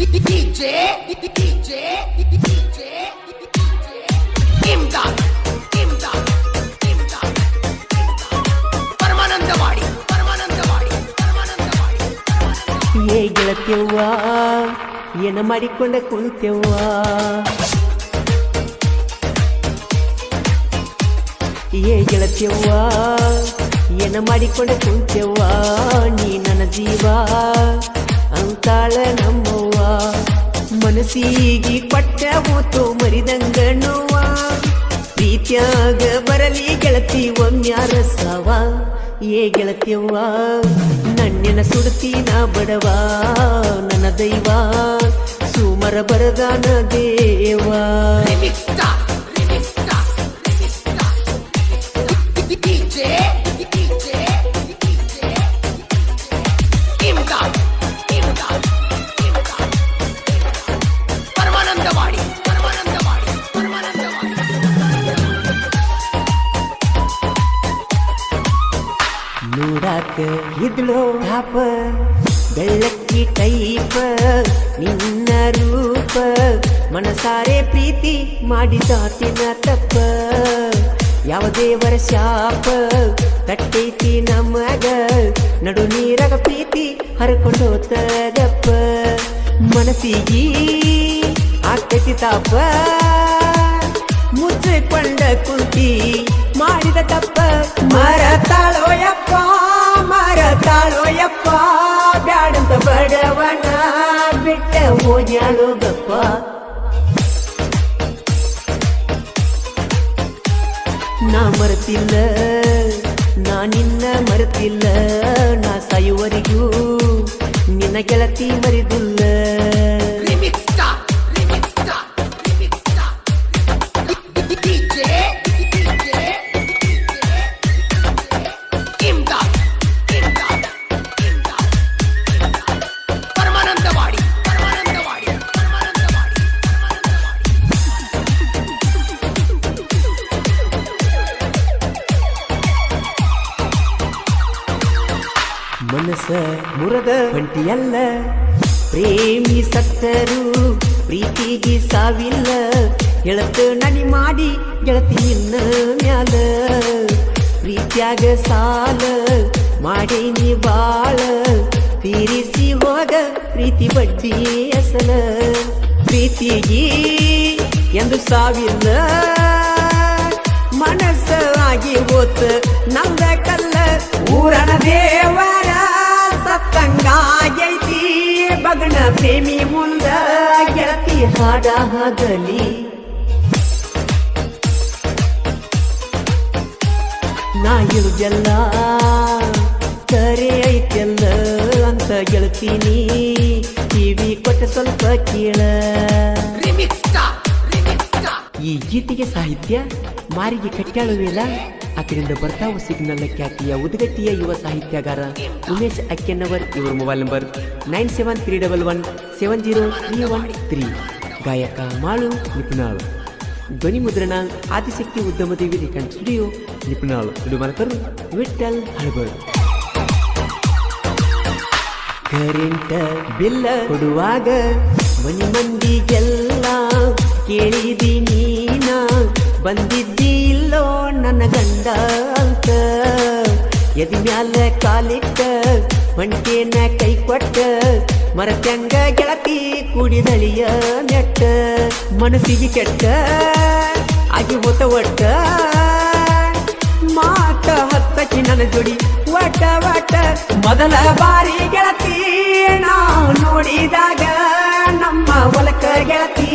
DJ, DJ, DJ, Imdad, Imdad, Imdad, Paramanandawadi Paramanandawadi Paramanandawadi ಏ ಗೆಳತ್ಯವ್ವ ಏನ ಮಾಡಿಕೊಂಡ ಕುಳಿತೆವ್ವ ಏ ಗೆಳತ್ಯವ್ವ ಏನ ಮಾಡಿಕೊಂಡ ಕುಳಿತೆವ್ವ ನೀ ನನ್ನ ಜೀವ ಮನಸ್ಸಿಗೆ ಕೊಟ್ಟ ಮೂತು ಮರಿದಂಗ ನೋವ ಪ್ರೀತ್ಯಾಗ ಬರಲಿ ಗೆಳತಿ ಒಮ್ಯಾರ ಸಾವ ಏ ಗೆಳತಿಯವ್ವ ನನ್ನೆನ ಸುಡ್ತೀನ ಬಡವ, ನನ್ನ ದೈವ, ಸುಮರ ಬರದಾನ ದೇವ. Yeah! ನೋಡಾಕ ಇದ್ಲೋ ಟಾಪ, ಬೆಳ್ಳಕ್ಕಿ ಟೈಪ, ನಿನ್ನ ರೂಪ, ಮನಸಾರೆ ಪ್ರೀತಿ ಮಾಡಿದಾತಿನ ತಪ್ಪ. ಯಾವ ದೇವರ ಶಾಪ, ತಟ್ಟೈತಿ ನಮಗ ನಡು ನೀರಗ ಪ್ರೀತಿ ಹರಕೊಂಡು ತಪ್ಪ ಮನಸ್ಸಿಗೆ ಆಗ್ತೈತಿ ತಾಪ, ಮುಚ್ಚಿಕೊಂಡ ಕುಂತಿ ಮಾಡಿದ ತಪ್ಪ. ಮರತಾಳೋಯಪ್ಪ ಮರತಾಳೋಯಪ್ಪ ಮರತಾಳೋ ಯಪ್ಪ ಬ್ಯಾಡಂತ ಬಡವನ ಬಿಟ್ಟ ಓದ್ಯಾಳೋಗಪ್ಪ ಗಪ್ಪ. ನಾ ಮರತಿಲ್ಲ, ನಾ ನಿನ್ನ ಮರೆತಿಲ್ಲ, ನಾ ಸಾಯುವರಿಗೂ ನಿನ್ನ ಗೆಳತಿ ಮರಿದಿಲ್ಲ. ಮುರದ ಹೊಂಟಿಯಲ್ಲ ಪ್ರೇಮಿ ಸತ್ತರು ಪ್ರೀತಿಗೆ ಸಾವಿಲ್ಲ. ಗೆಳತ ನನಿ ಮಾಡಿ ಗೆಳತಿ ನಿನ್ನ ಮ್ಯಾಲ. ಪ್ರೀತ್ಯಾಗ ಸಾಲ, ಮಾಡೀನಿ ಬಾಳ. ತೀರಿಸಿ ಹೋಗ, ಪ್ರೀತಿ ಬಡ್ಡಿ ಅಸಲ. ಪ್ರೀತಿಗೆ ಎಂದು ಸಾವಿಲ್ಲ. ಮನಸ್ಸಾಗಿ ಹೋತ, ನಂದ ಕಲ್ಲ. ಊರಣ ದೇವರ ಬಗಣ ಪ್ರೇಮಿ ಮುಂದ ಗೆಳತಿ ಹಾಡ ಹಾಡಲಿ ನಾ ಇರುದೆಲ್ಲ ಕರೆ ಐತೆಲ್ಲ ಅಂತ ಗೆಳತೀನಿ. ಟಿವಿ ಕೊಟ್ಟ ಸ್ವಲ್ಪ ಕೇಳ. ಈ ಗೀತೆಗೆ ಸಾಹಿತ್ಯ ಮಾರಿಗೆ ಕಟ್ಟಾಳುವಿಲ್ಲ ಆ ಬರ್ತಾವು ಬರ್ತಾವ ಸಿಗ್ನಲ್ ಖ್ಯಾತಿಯ ಉದ್ಗಟ್ಟಿಯ ಯುವ ಸಾಹಿತ್ಯಗಾರ ಉಮೇಶ್ ಅಕ್ಕೆನ್ನವರ್ ಇವರ mobile number nine seven three double one seven zero three one three. ಗಾಯಕ ಮಾಳು ನಿಪುಣಾಳು. ಧ್ವನಿ ಮುದ್ರಣ ಆದಿಶಕ್ತಿ ಉದ್ಯಮದೇವಿ ರಿಕಂಡ್ ಸ್ಟುಡಿಯೋ ನಿಪುಣಾಳು. ಇದು ಮಲಕರು ವಿಠಲ್ ಹಳಬರ್. ಕರೆಂಟ ಬಿಲ್ಲ ಕೊಡುವಾಗ ಮನಿ ಮಂದಿಗೆಲ್ಲ ಕೇಳಿದಿ ನೀನ? ಬಂದಿದ್ದಿ ಎದಿ ಮ್ಯಾಲ ಕಾಲಿಟ್ಟ ಹೊಂಟೇನ ಕೈ ಕೊಟ್ಟ, ಮರತ್ಯಂಗ ಗೆಳತಿ ಕುಡಿದಳಿಯ ನೆಟ್ಟ, ಮನಸ್ಸಿಗೆ ಕೆಟ್ಟ, ಆಗಿ ಹೋತ ಒಟ್ಟ. ಮಾಟ ಹತ್ತಕಿ ನನ್ನ ಜೋಡಿ ಒಟ್ಟ ಒಟ್ಟ, ಮೊದಲ ಬಾರಿ ಗೆಳತಿ ನಾ ನೋಡಿದಾಗ ನಮ್ಮ ಹೊಲಕ ಗೆಳತಿ,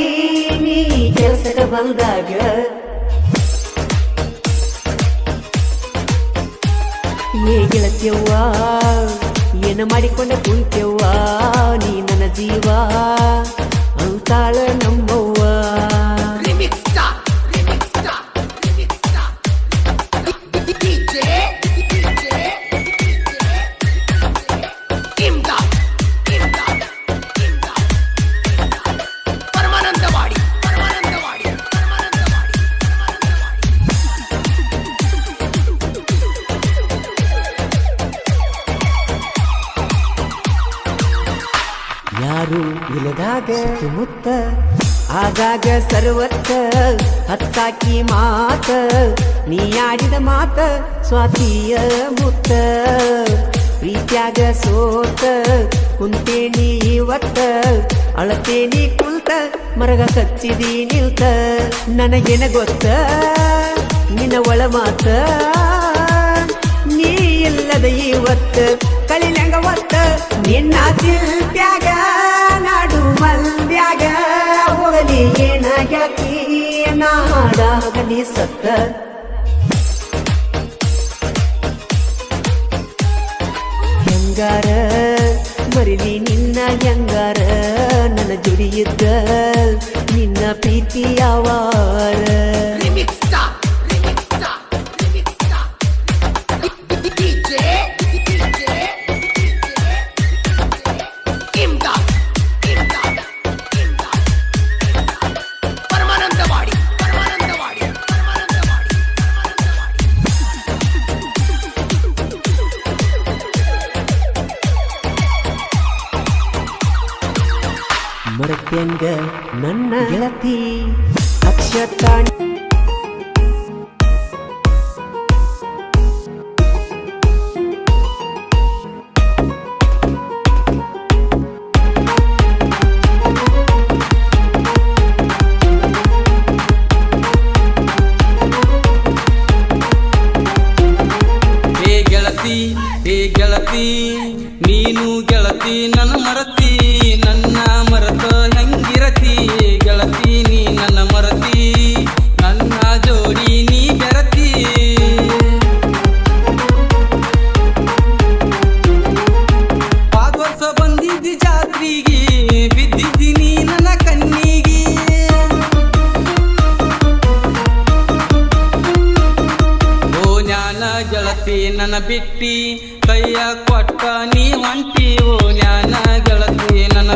ನೀ ಕೆಲಸದ ಬಂದಾಗ ಏ ಗೆಳತಿಯವ್ವ ಏನ ಮಾಡಿಕೊಂಡೆ ಕುಂತ್ಯವ್ವ ನೀ ನನ್ನ ಜೀವ. ಅಂತಾಳ ನಮ್ಮವ್ವ ಯಾರು ಇಲ್ಲದಾಗ ಸುತ್ತಮುತ್ತ, ಆಗಾಗ ಸರ್ವತ್ತ ಹತ್ತಾಕಿ ಮಾತ, ನೀ ಆಡಿದ ಮಾತ ಸ್ವಾತಿಯ ಮುತ್ತ. ಪ್ರೀತ್ಯಾಗ ಸೋತ ಕುಂತೇನಿ ಇವತ್ತ ಅಳತೇನಿ ಕುಂತ, ಮರಗ ಕಚ್ಚಿದಿ ನಿಲ್ತ. ನನಗೇನ ಗೊತ್ತ, ನಿನ್ನ ಒಳ ಮಾತ? ಇಲ್ಲದ ಇವತ್ತು ಕಳಿಲಂಗ ಒತ್ತ ನಿನ್ನ ತಿಲ್ಪ್ಯಾಗ ನಾಡು ಮಲ್ಯಾಗ ಹೋಗಲಿ ಏನಾಗ್ಯಾಕಿ? ನಾಡಾಗಲಿ ಸತ್ತ. ಹೆಂಗಾರ ಮರಿಲಿ ನಿನ್ನ ಹೆಂಗಾರ? ನನ್ನ ಜುಡಿಯಿದ್ದ ನಿನ್ನ ಪ್ರೀತಿ ಯಾವಾರ? ಮರತ್ಯಂಗ ನನ್ನ ಗೆಳತಿ. ಅಕ್ಷತಾ ನನ್ನ ಬಿಟ್ಟಿ ಕೈಯ ಕೊಟ್ಟ ನೀ ಹೊಂಟಿ ಓ ಜ್ಞಾನ ಗೆಳತಿ ನನ್ನ